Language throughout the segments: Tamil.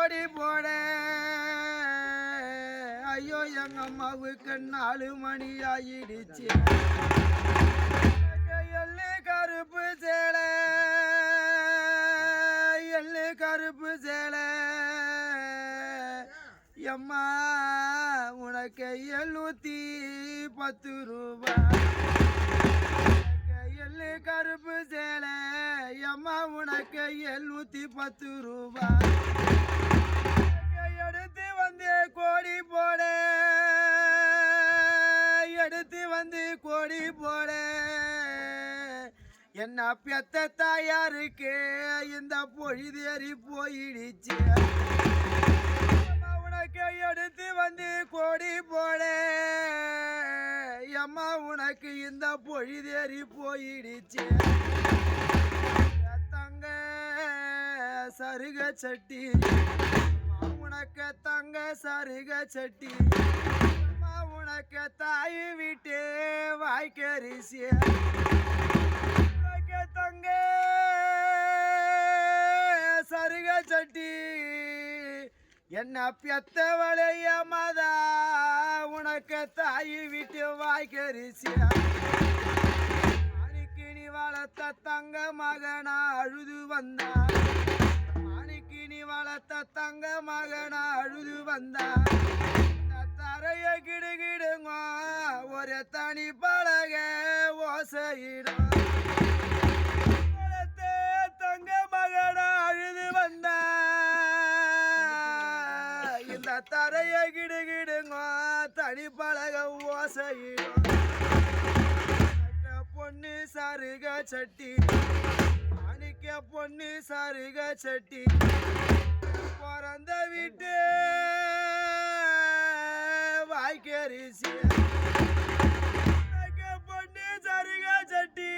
ஓடி போட. ஐயோ எங்க அம்மாவுக்கு நாலு மணி ஆயிடுச்சு. எள்ளு கருப்பு சேலை. எள்ளு கருப்பு சேலை. எம்மா உனக்கு எழுநூத்தி பத்து ரூபாய் எள்ளு கருப்பு சேலை. எம்மா உனக்கு எழுநூத்தி பத்து ரூபாய் எடுத்து வந்து கோடி போட. எடுத்து வந்து கோடி போட. என்ன பெத்த தாயாருக்கு இந்த பொழுதேறி போயிடுச்சு. உனக்கு எடுத்து வந்து கோடி போட. அம்மா உனக்கு இந்த பொழுதேறி போயிடுச்சு. தங்க சருக சட்டி. உனக்கு தங்க சருக சட்டி. அம்மா உனக்கு தாய் வீட்டு வாய்க்கரிசிய உனக்கு தங்க சருக சட்டி. என்ன பெத்தவளைய மதா உனக்கு தாய் வீட்டு வாய்க்கரிசியா மாணிக்கு வளர்த்த தங்க மகனா அழுது வந்தான். தத்த தங்க மகன அழுது வந்தா தரைய கிடுகிடுமா ஒரு தனி பழக ஓசையிடும். தங்க மகன அழுது வந்தா இந்த தரைய கிடுகிடுமா தனி பழக ஓசையிடும். பொண்ணு சருக சட்டி மாணிக்க பொண்ணு சருக சட்டி. பிறந்த வீட்டு வாய்க்கரிசி. பொண்ணு சருக சட்டி.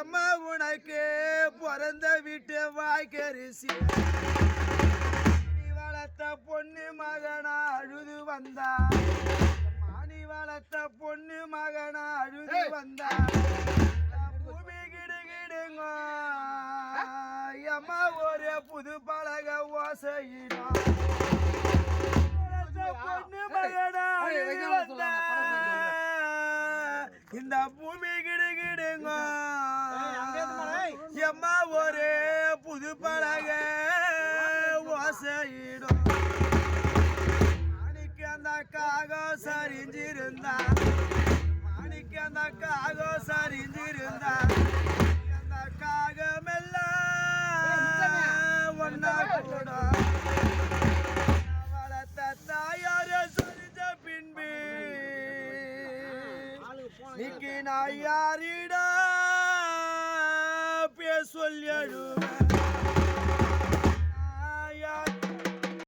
அம்மா உனக்கு பிறந்த வீட்டு வாய்க்கரிசி. வளர்த்த பொண்ணு மகனா அழுது வந்தா. மாணி வளர்த்த பொண்ணு மகனா அழுது வந்தா. அம்மா ஒரு புது பழக வளர்த்த பொண்ணு மகனா வந்தா. இந்த பூமி கிடுகிடுங்க. எம்மா ஒரு புது பழக ஓசையிடும். மாணிக்கு அந்த காகம் சரிஞ்சிருந்தா. மாணிக்கு அந்த காகம் சரிஞ்சிருந்தா. இன்னைக்கு நாயாரிட யாரிடா பேர்